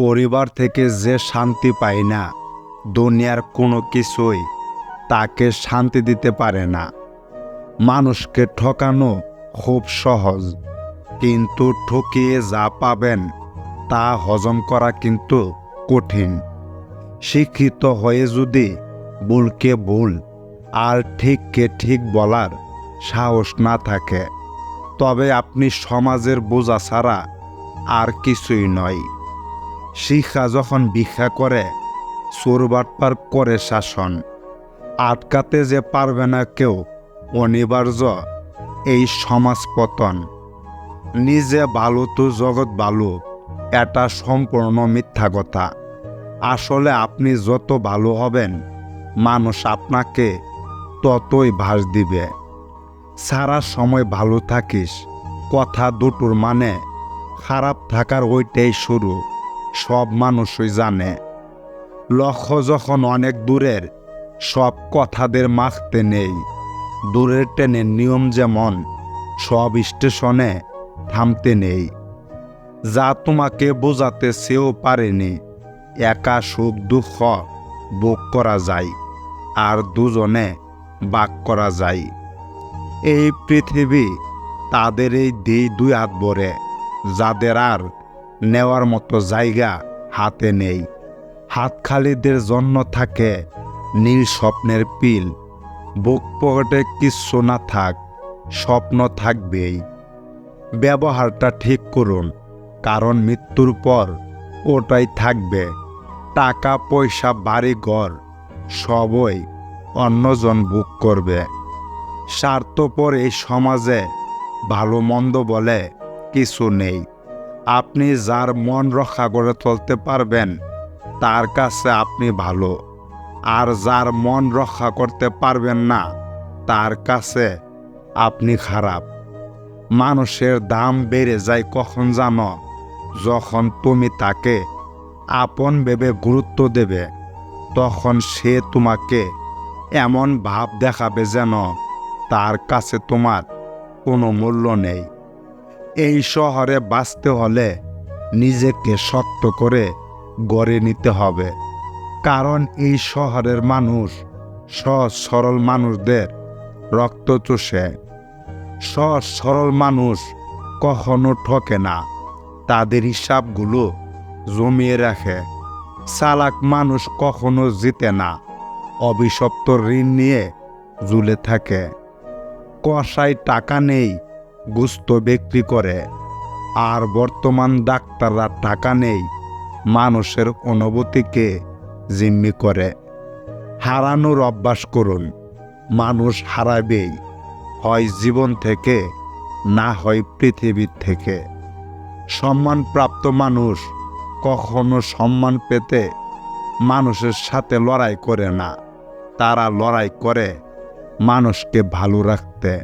পরিবার থেকে যে শান্তি পায় না, দুনিয়ার কোনো কিছুই তাকে শান্তি দিতে পারে না। মানুষকে ঠকানো খুব সহজ, কিন্তু ঠকিয়ে যা পাবেন তা হজম করা কিন্তু কঠিন। শিক্ষিত হয়ে যদি ভুলকে ভুল আর ঠিককে ঠিক বলার সাহস না থাকে, তবে আপনি সমাজের বোঝা ছাড়া আর কিছুই নয়। শিক্ষা যখন ভিক্ষা করে চোরবাটপার করে শাসন। আটকাতে যে পারবে না কেউ, অনিবার্য এই সমাজ পতন নিজে ভালো তো জগৎ ভালো এটা সম্পূর্ণ মিথ্যা কথা। আসলে আপনি যত ভালো হবেন, মানুষ আপনাকে ততই ভাস দিবে। সারা সময় ভালো থাকিস, কথা দুটোর মানে খারাপ থাকার ওইটাই শুরু। সব মানুষই জানে। লক্ষ্য যখন অনেক দূরের, সব কথাদের মাখতে নেই। দূরের ট্রেনের নিয়ম যেমন, সব স্টেশনে থামতে নেই। যা তোমাকে বোঝাতে সেও পারেনি। একা সুখ দুঃখ ভোগ করা যায়, আর দুজনে বাক করা যায়। এই পৃথিবী তাদের এই দিই দুই হাত ভরে, যাদের আর নেওয়ার মতো জায়গা হাতে নেই। হাতখালিদের জন্য থাকে নীল স্বপ্নের পিল। বুক পকেটে কিচ্ছু না থাক, স্বপ্ন থাকবেই। ব্যবহারটা ঠিক করুন, কারণ মৃত্যুর পর ওটাই থাকবে। টাকা, পয়সা, বাড়ি, ঘর, সবই অন্যজন বুক করবে। স্বার্থপর এই সমাজে ভালো মন্দ বলে কিছু নেই। আপনি যার মন রক্ষা করে চলতে পারবেন, তার কাছে আপনি ভালো। আর যার মন রক্ষা করতে পারবেন না, তার কাছে আপনি খারাপ। মানুষের দাম বেড়ে যায় কখন জানো? যখন তুমি তাকে আপন ভেবে গুরুত্ব দেবে, তখন সে তোমাকে এমন ভাব দেখাবে যেন তার কাছে তোমার কোনো মূল্য নেই। এই শহরে বাঁচতে হলে নিজেকে শক্ত করে গড়ে নিতে হবে। কারণ এই শহরের মানুষ সহজ সরল মানুষদের রক্ত চষে। সহজ সরল মানুষ কখনো ঠকে না। তাদের হিসাবগুলো জমিয়ে রাখে। চালাক মানুষ কখনো জিতে না। অভিশপ্ত ঋণ নিয়ে ঝুলে থাকে। কষায় টাকা নেই গুস্ত বিক্রি করে। আর বর্তমান ডাক্তাররা টাকা নেই, মানুষের অনুভূতিকে জিম্মি করে। হারানোর অভ্যাস করুন, মানুষ হারাবেই, হয় জীবন থেকে, না হয় পৃথিবীর থেকে। সম্মানপ্রাপ্ত মানুষ কখনো সম্মান পেতে মানুষের সাথে লড়াই করে না। তারা লড়াই করে মানুষকে ভালো রাখতে।